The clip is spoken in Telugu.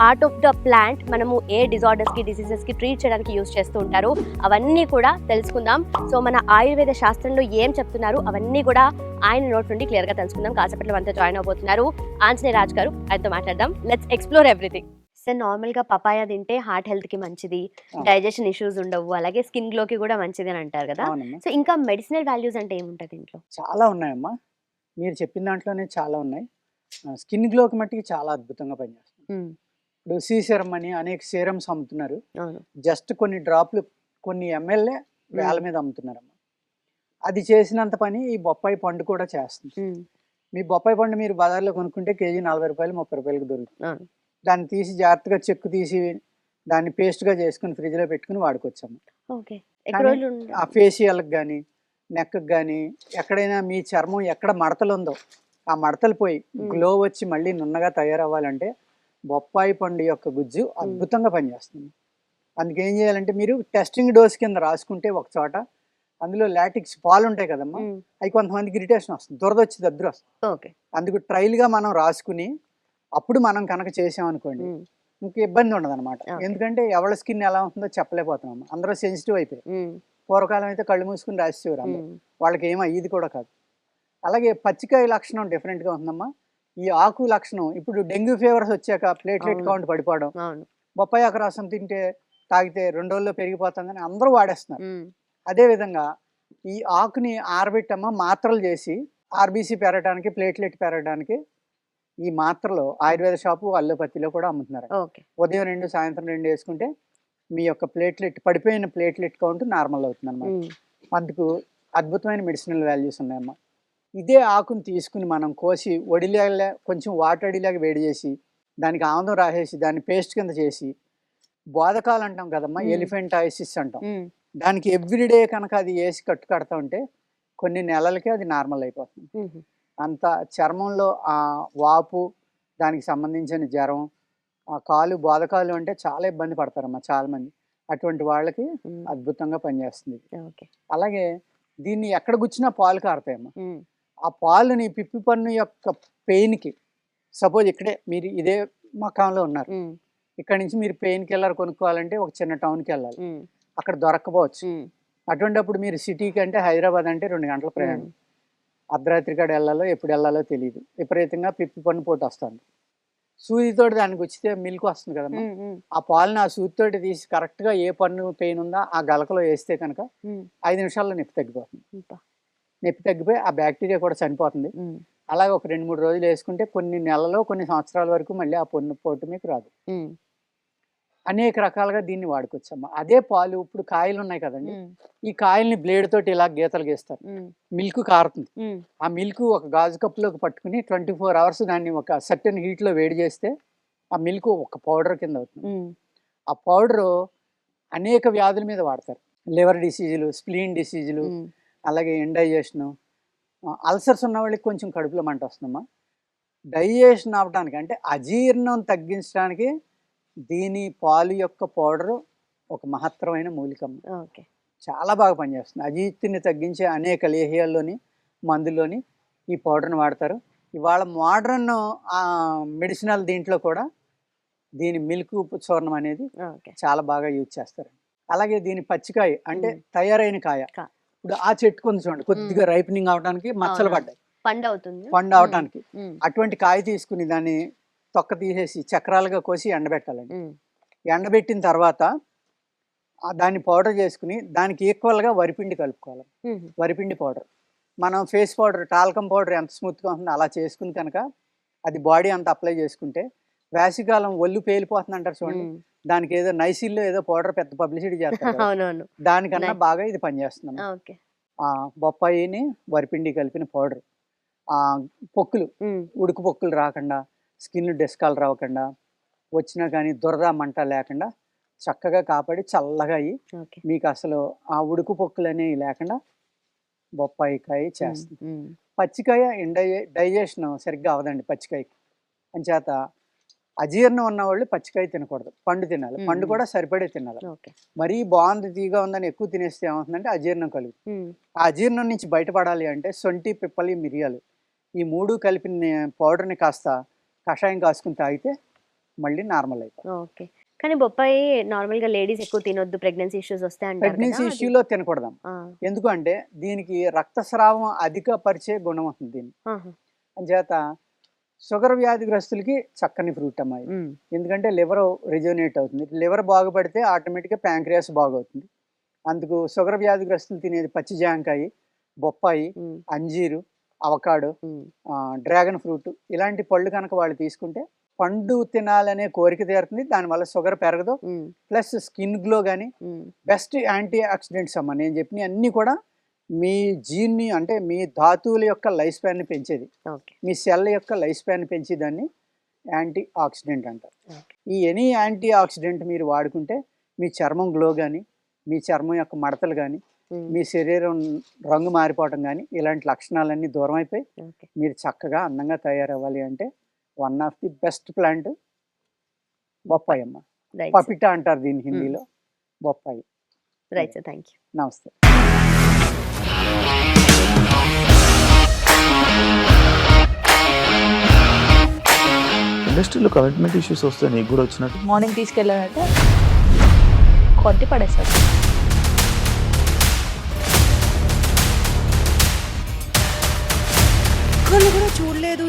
పార్ట్ ఆఫ్ ద ప్లాంట్ మనము ఏ డిజార్డర్స్కి డిసీజెస్కి ట్రీట్ చేయడానికి యూస్ చేస్తూ ఉంటారు. అవన్నీ కూడా తెలుసుకుందాం. సో మన ఆయుర్వేద శాస్త్రంలో ఏం చెప్తున్నారు? అవన్నీ కూడా ఆయన నోట్ నుండి క్లియర్గా తెలుసుకుందాం. కాసేపట్లో మనతో జాయిన్ అవబోతున్నారు ఆంజనేయ రాజ్ గారు. ఆయనతో మాట్లాడదాం. లెట్స్ ఎక్స్ప్లోర్ ఎవ్రీథింగ్ సార్ నార్మల్గా పపాయ తింటే హార్ట్ హెల్త్కి మంచిది. డైజెషన్ ఇష్యూస్ ఉండవు. అలాగే స్కిన్ గ్లోకి కూడా మంచిది అని అంటారు కదా. సో ఇంకా మెడిసినల్ వాల్యూస్ అంటే ఏముంటది దీంట్లో చాలా ఉన్నాయమ్మా. మీరు చెప్పిన దాంట్లోనే చాలా ఉన్నాయి. స్కిన్ గ్లోకి మట్టికి చాలా అద్భుతంగా పనిచేస్తుంది. ఇప్పుడు సీసీరం అని అనేక సీరమ్స్ అమ్ముతున్నారు. జస్ట్ కొన్ని డ్రాప్లు కొన్ని ఎమ్మెల్యే వేల మీద అమ్ముతున్నారమ్మా. అది చేసినంత పని ఈ బొప్పాయి పండు కూడా చేస్తుంది. మీ బొప్పాయి పండు మీరు బజార్లో కొనుక్కుంటే కేజీ నలభై రూపాయలు ముప్పై రూపాయలకి దొరుకుతుంది. దాన్ని తీసి జాగ్రత్తగా చెక్కు తీసి దాన్ని పేస్ట్గా చేసుకుని ఫ్రిడ్జ్లో పెట్టుకుని ఉండ- ఆ ఫేషియల్కి కానీ నెక్కి కానీ ఎక్కడైనా మీ చర్మం ఎక్కడ మడతలు ఉందో ఆ మడతలు పోయి. గ్లో వచ్చి మళ్ళీ నున్నగా తయారవ్వాలంటే బొప్పాయి పండు యొక్క గుజ్జు అద్భుతంగా పనిచేస్తుంది. అందుకేం చేయాలంటే మీరు టెస్టింగ్ డోస్ కింద రాసుకుంటే ఒక చోట అందులో లాటిక్స్ పాలు ఉంటాయి కదమ్మా అవి కొంతమందికి ఇరిటేషన్ వస్తుంది దురద వచ్చి దద్దురు వస్తుంది. ఓకే. అందుకు ట్రయల్గా మనం రాసుకుని అప్పుడు మనం కనుక చేసామనుకోండి ఇంక ఇబ్బంది ఉండదు అనమాట. ఎందుకంటే ఎవరి స్కిన్ ఎలా ఉంటుందో చెప్పలేకపోతున్నాం అందరూ సెన్సిటివ్ అయిపోయి పూర్వకాలం అయితే కళ్ళు మూసుకుని రాసేవారు వాళ్ళకి ఏమో ఇది కూడా కాదు. అలాగే పచ్చికాయ లక్షణం డిఫరెంట్గా ఉందమ్మా ఈ ఆకు లక్షణం. ఇప్పుడు డెంగ్యూ ఫీవర్స్ వచ్చాక ప్లేట్లెట్. కౌంట్ పడిపోవడం. బొప్పాయి ఆకు రసం తింటే తాగితే రెండు రోజుల్లో పెరిగిపోతుందని అందరూ వాడేస్తున్నారు. ఉమ్, అదే విధంగా ఈ ఆకుని ఆరబెట్టమ్మ మాత్రలు చేసి ఆర్బీసీ పెరగడానికి ప్లేట్లెట్ పెరగడానికి ఈ మాత్రలు ఆయుర్వేద షాపు అల్లోపతిలో కూడా అమ్ముతున్నారు. ఉదయం రెండు సాయంత్రం రెండు వేసుకుంటే మీ యొక్క ప్లేట్లెట్ పడిపోయిన ప్లేట్లెట్ కౌంట్ నార్మల్ అవుతుంది అనమాట అందుకు అద్భుతమైన మెడిసినల్ వాల్యూస్ ఉన్నాయమ్మా. ఇదే ఆకుని తీసుకుని మనం కోసి వడిలాగా కొంచెం వాటడిలాగా వేడి చేసి దానికి ఆముదం రాసేసి దాన్ని పేస్ట్ కింద చేసి బోధకాలు అంటాం కదమ్మా మ్మ్. ఎలిఫెంట్ ఐసిస్ అంటాం. దానికి ఎవ్రీడే కనుక అది వేసి కట్టు కడతా ఉంటే కొన్ని నెలలకి అది నార్మల్ అయిపోతుంది. అంత చర్మంలో ఆ వాపు దానికి సంబంధించిన జ్వరం ఆ కాలు బోధకాలు అంటే చాలా ఇబ్బంది పడతారమ్మా చాలా మంది అటువంటి వాళ్ళకి అద్భుతంగా పనిచేస్తుంది అలాగే దీన్ని ఎక్కడ గుచ్చినా పాలు కారుతాయమ్మా. ఆ పాలుని పిప్పి పన్ను యొక్క పెయిన్కి సపోజ్ ఇక్కడే మీరు ఇదే మకాంలో ఉన్నారు. ఇక్కడ నుంచి మీరు పెయిన్ కిల్లర్ కొనుక్కోవాలంటే ఒక చిన్న టౌన్కి వెళ్ళాలి అక్కడ దొరకపోవచ్చు. అటువంటిప్పుడు మీరు సిటీకి అంటే హైదరాబాద్ అంటే రెండు గంటల ప్రయాణం. అర్ధరాత్రి కాడ వెళ్ళాలో ఎప్పుడు వెళ్ళాలో తెలియదు విపరీతంగా పిప్పి పన్ను పోటు వస్తుంది. సూదితోటి దానికి వచ్చితే మిల్క్ వస్తుంది ఉమ్, ఆ పాలని ఆ సూదితోటి తీసి కరెక్ట్గా ఏ పన్ను పెయిన్ ఉందో ఆ గలకలో వేస్తే కనుక ఐదు నిమిషాల్లో నొప్పి తగ్గిపోతుంది. నొప్పి తగ్గిపోయి ఆ బ్యాక్టీరియా కూడా చనిపోతుంది. అలాగే ఒక రెండు మూడు రోజులు వేసుకుంటే కొన్ని నెలలో కొన్ని సంవత్సరాల వరకు మళ్ళీ ఆ పొన్ను పోటు మీకు రాదు. అనేక రకాలుగా దీన్ని వాడుకోవచ్చమ్మా అదే పాలు ఇప్పుడు కాయలు ఉన్నాయి కదండి. ఈ కాయల్ని బ్లేడ్ తోటి ఇలా గీతలు గీస్తారు. మిల్క్ కారుతుంది. ఆ మిల్క్ ఒక గాజు కప్పులోకి పట్టుకుని ట్వంటీ ఫోర్ అవర్స్ దాన్ని ఒక సర్టెన్ హీట్లో వేడి చేస్తే ఆ మిల్క్ ఒక పౌడర్ కింద అవుతుంది. ఆ పౌడరు అనేక వ్యాధుల మీద వాడతారు. లివర్ డిసీజులు స్ప్లీన్ డిసీజులు అలాగే ఇండైజెషను అల్సర్స్ ఉన్న వాళ్ళకి కొంచెం కడుపులో మంట వస్తుందమ్మా. డైజెషన్ అవ్వడానికి అంటే అజీర్ణం తగ్గించడానికి దీని పాలు యొక్క పౌడరు ఒక మహత్తరమైన మూలికమ్మ. ఓకే. చాలా బాగా పనిచేస్తుంది. అజీర్తిని తగ్గించే అనేక లేహ్యాల్లోని మందుల్లోని ఈ పౌడర్ని వాడతారు. ఇవాళ మోడర్న్ మెడిసినల్ దీంట్లో కూడా దీని మిల్క్ చూర్ణం అనేది చాలా బాగా యూజ్ చేస్తారు. అలాగే దీని పచ్చికాయ అంటే. తయారైన కాయ. ఇప్పుడు ఆ చెట్టు కొంది చూడండి కొద్దిగా రైపనింగ్ అవడానికి మచ్చలు. పడ్డాయి. పండు అవుతుంది పండు అవడానికి అటువంటి కాయ తీసుకుని దాన్ని తొక్క తీసేసి చక్రాలుగా కోసి ఎండబెట్టాలండి. ఎండబెట్టిన తర్వాత దాన్ని పౌడర్ చేసుకుని దానికి ఈక్వల్గా వరిపిండి కలుపుకోవాలి. వరిపిండి పౌడర్. మనం ఫేస్ పౌడర్ టాల్కమ్ పౌడర్ ఎంత స్మూత్గా ఉంటుందో అలా చేసుకుని కనుక అది బాడీ అంతా అప్లై చేసుకుంటే వేసవికాలం ఒళ్ళు పేలిపోతుంది అంటారు చూడండి దానికి ఏదో నైసిల్లో ఏదో పౌడర్ పెద్ద పబ్లిసిటీ చేస్తారు దానికన్నా బాగా ఇది ఆ బొప్పాయిని వరిపిండి కలిపిన పౌడర్. ఆ పొక్కులు ఉడుకు పొక్కులు రాకుండా స్కిన్ డెస్కాలు రాకుండా వచ్చినా కానీ దురద మంట లేకుండా చక్కగా కాపాడి చల్లగా అయ్యి మీకు అసలు ఆ ఉడుకు పొక్కులు అనేవి లేకుండా బొప్పాయికాయ చేస్తుంది. మ్మ్. పచ్చికాయ డైజెషన్ సరిగ్గా అవదండి పచ్చికాయకి. అంచేత అజీర్ణం ఉన్న వాళ్ళు పచ్చికాయ తినకూడదు. పండు తినాలి. పండు. కూడా సరిపడే తినాలి. మరీ బాగుంది తీగా ఉందని ఎక్కువ తినేస్తే ఏమవుతుందంటే అజీర్ణం కలుగుతుంది. మ్మ్. ఆ అజీర్ణం నుంచి బయటపడాలి అంటే సొంటి పిప్పలి మిరియాలు ఈ మూడు కలిపిన పౌడర్ని కాస్త కషాయం కాసుకుని తాగితే మళ్ళీ నార్మల్ అయిపోతుంది. ఓకే. కానీ బొప్పాయి నార్మల్గా లేడీస్ ఎక్కువ తినొద్దు. ప్రెగ్నెన్సీ ఇష్యూస్ వస్తాయి అంటారు ప్రెగ్నెన్సీ ఇష్యూలో తినకూడదాం. ఎందుకంటే దీనికి రక్తస్రావం అధికపరిచే గుణం ఉంటుంది దీన్ని. అంచేత షుగర్ వ్యాధిగ్రస్తులకి చక్కని ఫ్రూట్ అమ్మాయి మ్మ్. ఎందుకంటే లివర్ రిజోనేట్ అవుతుంది లివర్ బాగుపడితే ఆటోమేటిక్గా ప్యాంక్రియాస్ బాగవుతుంది అందుకు షుగర్ వ్యాధిగ్రస్తులు తినేది పచ్చి జాంకాయ బొప్పాయి. అంజీరు అవకాడో. డ్రాగన్ ఫ్రూట్ ఇలాంటి పళ్ళు కనుక వాళ్ళు తీసుకుంటే పండు తినాలనే కోరిక తీరుతుంది దానివల్ల షుగర్ పెరగదు. ప్లస్ స్కిన్ గ్లో కానీ. బెస్ట్ యాంటీ ఆక్సిడెంట్స్ అమ్మ నేను చెప్పిన అన్నీ కూడా మీ జీన్ని అంటే మీ ధాతువుల యొక్క లైఫ్ స్పాన్ని పెంచేది. మీ సెల్ యొక్క లైఫ్ స్పాన్ పెంచి దాన్ని యాంటీ ఆక్సిడెంట్ అంటారు ఈ ఎనీ యాంటీ ఆక్సిడెంట్ మీరు వాడుకుంటే మీ చర్మం గ్లో కానీ మీ చర్మం యొక్క మడతలు కానీ. మీ శరీరం రంగు మారిపోవటం కానీ ఇలాంటి లక్షణాలన్నీ దూరం అయిపోయి మీరు చక్కగా అందంగా తయారవ్వాలి అంటే one of the best plant బొప్పాయి అమ్మ. పపిట అంటారు దీని హిందీలో. బొప్పాయి. Right sir. థ్యాంక్ యూ నమస్తే. ఇండస్ట్రీలో కమిట్మెంట్ ఇష్యూస్ వస్తే నీకు కూడా వచ్చినట్టు? మార్నింగ్ తీసుకెళ్ళాడంటే కొట్టి పడేస్తాడు ఒక్కళ్ళు కూడా చూడలేదు